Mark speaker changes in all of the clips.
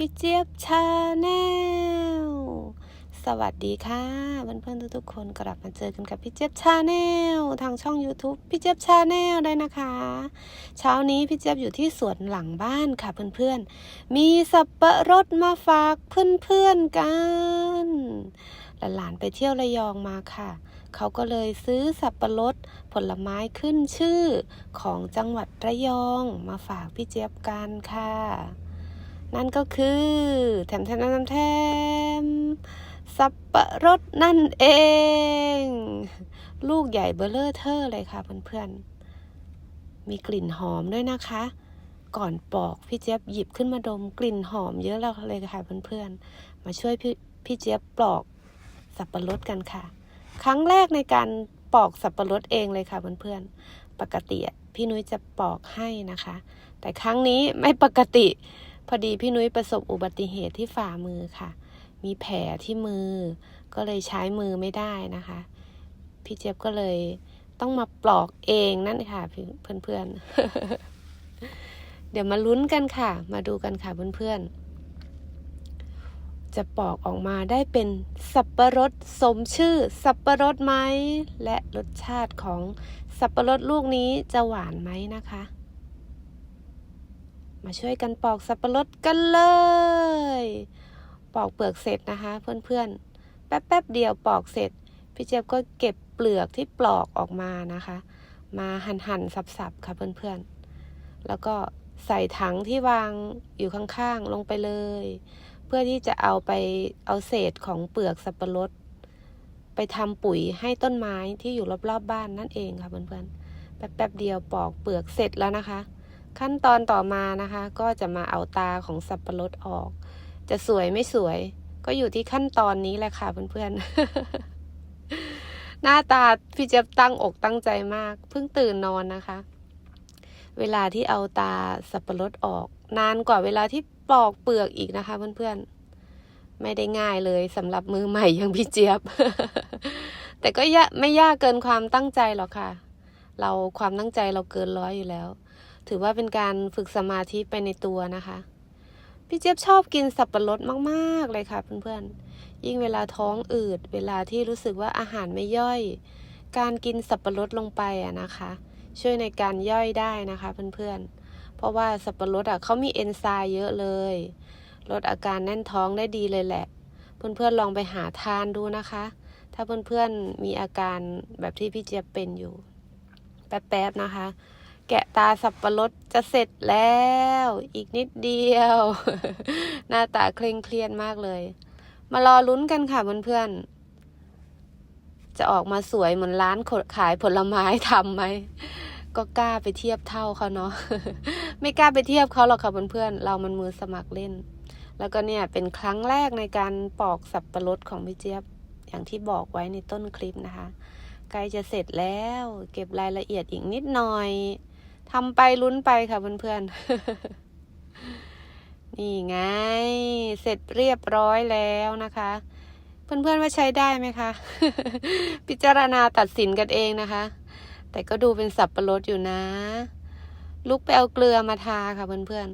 Speaker 1: พี่เจี๊ยบชาแนลสวัสดีค่ะเพื่อนๆทุกๆคนกลับมาเจอกันกับพี่เจี๊ยบชาแนลทางช่อง YouTube พี่เจี๊ยบชาแนลได้นะคะ เช้านี้พี่เจี๊ยบอยู่ที่สวนหลังบ้านค่ะเพื่อนๆ มีสับปะรดมาฝากเพื่อนๆกันหลานๆไปเที่ยวระยองมาค่ะ เขาก็เลยซื้อสับปะรดผลไม้ขึ้นชื่อของจังหวัดระยองมาฝากพี่เจี๊ยบกันค่ะ นั่นก็คือแถมแถมแถมแถมสับปะรดนั่นเอง ลูกใหญ่เบลเลอร์เทอร์เลยค่ะเพื่อนๆ มีกลิ่นหอมด้วยนะคะ ก่อนปอกพี่เจี๊ยบหยิบขึ้นมาดมกลิ่นหอมเยอะแล้วเลยค่ะเพื่อนๆ มาช่วยพี่พี่เจี๊ยบปลอกสับปะรดกันค่ะ ครั้งแรกในการปอกสับปะรดเองเลยค่ะเพื่อนๆ ปกติพี่นุ้ยจะปอกให้นะคะ แต่ครั้งนี้ไม่ปกติ พอดีพี่นุ้ยประสบอุบัติเหตุที่ฝ่ามือค่ะ มีแผลที่มือ ก็เลยใช้มือไม่ได้นะคะ พี่เจี๊ยบก็เลยต้องมาปลอกเองนั่นค่ะเพื่อนๆ เดี๋ยวมาลุ้นกันค่ะ มาดูกันค่ะเพื่อนๆ จะปอกออกมาได้เป็นสับปะรดสมชื่อสับปะรดไหม และรสชาติของสับปะรดลูกนี้จะหวานไหมนะคะ มาช่วยกันปอกสับปะรดกันเลย ปอกเปลือกเสร็จนะคะ เพื่อนๆ แป๊บๆเดียวปอกเสร็จ พี่เจี๊ยบก็เก็บเปลือกที่ปลอกออกมานะคะ มาหั่นๆสับๆค่ะเพื่อนๆ แล้วก็ใส่ถังที่วางอยู่ข้างๆลงไปเลย เพื่อที่จะเอาไปเอาเศษของเปลือกสับปะรดไปทำปุ๋ยให้ต้นไม้ที่อยู่รอบๆบบ้านนั่นเองค่ะเพื่อนๆ แป๊บๆเดียวปอกเปลือกเสร็จแล้วนะคะ ขั้นตอนต่อมานะคะ ก็จะมาเอาตาของสับปะรดออก จะสวยไม่สวย ก็อยู่ที่ขั้นตอนนี้แหละค่ะเพื่อนๆ หน้าตาพี่เจี๊ยบตั้งอกตั้งใจมาก เพิ่งตื่นนอนนะคะ เวลาที่เอาตาสับปะรดออก นานกว่าเวลาที่ปอกเปลือกอีกนะคะ เพื่อนๆ ไม่ได้ง่ายเลยสำหรับมือใหม่อย่างพี่เจี๊ยบ แต่ก็ไม่ยากเกินความตั้งใจหรอกค่ะ เราความตั้งใจเราเกินร้อยอยู่แล้ว ถือว่าเป็นการฝึกสมาธิไปในตัวนะคะ พี่เจี๊ยบชอบกินสับปะรดมากๆเลยค่ะเพื่อนๆ ยิ่งเวลาท้องอืด เวลาที่รู้สึกว่าอาหารไม่ย่อย การกินสับปะรดลงไปอะนะคะ ช่วยในการย่อยได้นะคะเพื่อนๆ เพราะว่าสับปะรดอะเขามีเอนไซม์เยอะเลย ลดอาการแน่นท้องได้ดีเลยแหละ เพื่อนๆลองไปหาทานดูนะคะ ถ้าเพื่อนๆมีอาการแบบที่พี่เจี๊ยบเป็นอยู่ แป๊บๆนะคะ แกะตาสับปะรดจะเสร็จแล้ว อีกนิดเดียว หน้าตาเคร่งเครียดมากเลย มารอลุ้นกันค่ะเพื่อนๆ จะออกมาสวยเหมือนร้านขายผลไม้ทำไหม ก็กล้าไปเทียบเท่าเขาเนาะ ไม่กล้าไปเทียบเขาหรอกค่ะเพื่อนๆ เรามันมือสมัครเล่น แล้วก็เนี่ยเป็นครั้งแรกในการปอกสับปะรดของพี่เจี๊ยบ อย่างที่บอกไว้ในต้นคลิปนะคะ ใกล้จะเสร็จแล้ว เก็บรายละเอียดอีกนิดหน่อย ทำไปลุ้นไปค่ะเพื่อนๆ นี่ไง เสร็จเรียบร้อยแล้วนะคะ เพื่อนๆว่าใช้ได้ไหมคะ พิจารณาตัดสินกันเองนะคะ แต่ก็ดูเป็นสับประรดอยู่นะ ลุกไปเอาเกลือมาทาค่ะเพื่อน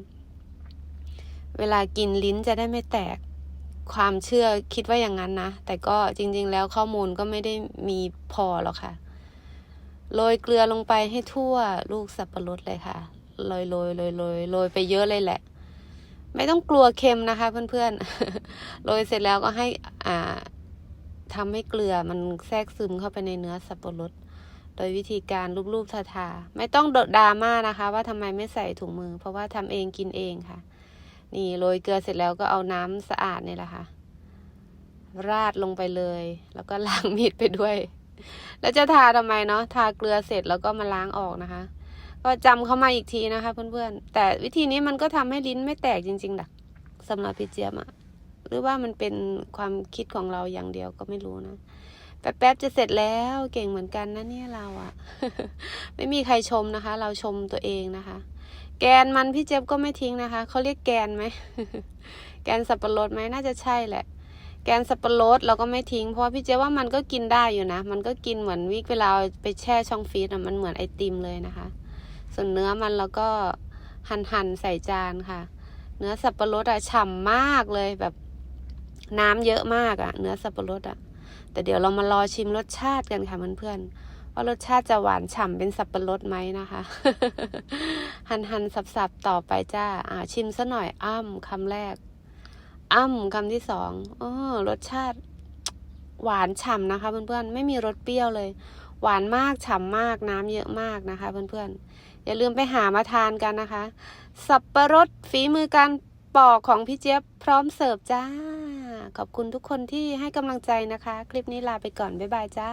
Speaker 1: ๆ เวลากินลิ้นจะได้ไม่แตก ความเชื่อคิดว่าอย่างนั้นนะ แต่ก็จริงๆแล้วข้อมูลก็ไม่ได้มีพอหรอกค่ะ โรยเกลือลงไปให้ทั่วลูกสับปะรดเลยค่ะโรยโรยโรยโรยโรยไปเยอะเลยแหละ ไม่ต้องกลัวเค็มนะคะ เพื่อนๆโรยเสร็จแล้วก็ให้อ่าทำให้เกลือมันแทรกซึมเข้าไปในเนื้อสับปะรด โดยวิธีการรูปๆทาๆไม่ต้องดราม่านะคะ ว่าทำไมไม่ใส่ถุงมือ เพราะว่าทำเองกินเองค่ะ นี่โรยเกลือเสร็จแล้วก็เอาน้ำสะอาดนี่แหละค่ะ ราดลงไปเลย แล้วก็ล้างมีดไปด้วย แล้วจะทาทำไมเนาะทาเกลือเสร็จแล้วก็มาล้างออกนะคะ ก็จำเข้ามาอีกทีนะคะ เพื่อนๆ แต่วิธีนี้มันก็ทำให้ลิ้นไม่แตกจริงๆนะสำหรับพี่เจี๊ยบอะหรือว่ามันเป็นความคิดของเราอย่างเดียวก็ไม่รู้นะแป๊บๆจะเสร็จแล้วเก่งเหมือนกันนะเนี่ยเราอะไม่มีใครชมนะคะ เราชมตัวเองนะคะ แกนมันพี่เจี๊ยบก็ไม่ทิ้งนะคะเขาเรียกแกนไหมแกนสับปะรดไหมน่าจะใช่แหละ แกนสับปะรดเราก็ไม่ทิ้ง เพราะว่าพี่เจ๊ว่ามันก็กินได้อยู่นะ มันก็กินเหมือนวิกเวลาไปแช่ช่องฟรีซอะมันเหมือนไอติมเลยนะคะ ส่วนเนื้อมันเราก็หั่นหั่นๆใส่จานค่ะ เนื้อสับปะรดอะฉ่ำมากเลยแบบน้ำเยอะมากอะเนื้อสับปะรดอะแต่เดี๋ยวเรามารอชิมรสชาติกันค่ะเพื่อนๆว่ารสชาติจะหวานฉ่ำเป็นสับปะรดไหมนะคะ หันหันสับสับๆต่อไปจ้าอ่าชิมซะหน่อยอ้ำคำแรก อ้ำคำที่สองออรสชาติหวานฉ่ำนะคะ เพื่อนๆ ไม่มีรสเปรี้ยวเลย หวานมากฉ่ำมากน้ำเยอะมากนะคะ เพื่อนๆ อย่าลืมไปหามาทานกันนะคะ สับปะรดฝีมือการปอกของพี่เจี๊ยบพร้อมเสิร์ฟจ้า ขอบคุณทุกคนที่ให้กำลังใจนะคะ คลิปนี้ลาไปก่อน บ๊ายบายจ้า